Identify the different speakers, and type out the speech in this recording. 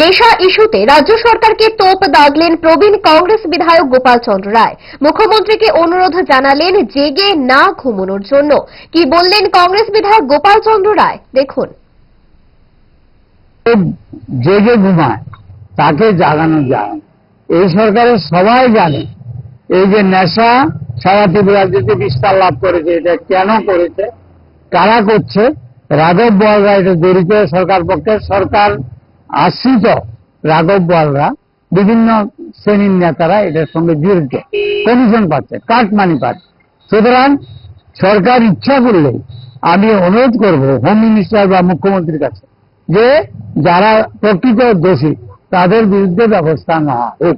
Speaker 1: নেশা ইস্যুতে রাজ্য সরকারকে তোপ দাগলেন প্রবীণ কংগ্রেস বিধায়ক গোপাল চন্দ্র রায়। মুখ্যমন্ত্রীকে অনুরোধ জানালেন জেগে না ঘুমানোর জন্য। কি বললেন কংগ্রেস বিধায়ক গোপাল চন্দ্র রায়? দেখুন।
Speaker 2: জেগে ঘুমায়, তাকে জাগানো যায়। এই সরকারের সবাই জানে, এই যে নেশা সারা ত্রিপুরাজ্যতে বিস্তার লাভ করেছে, এটা কেন করেছে, কারা করছে? রাঘব বলরা এটা জড়িত সরকার পক্ষে, সরকার আশ্রিত রাঘব বলরা বিভিন্ন শ্রেণির নেতারা এটার সঙ্গে জড়িত কমিশন পাচ্ছে কাট মানি পাচ্ছে। সুতরাং সরকার ইচ্ছা করলে আমি অনুরোধ করব হোম মিনিস্টার বা মুখ্যমন্ত্রীর কাছে যে যারা প্রকৃত দোষী, তাদের বিরুদ্ধে ব্যবস্থা নেওয়া হোক।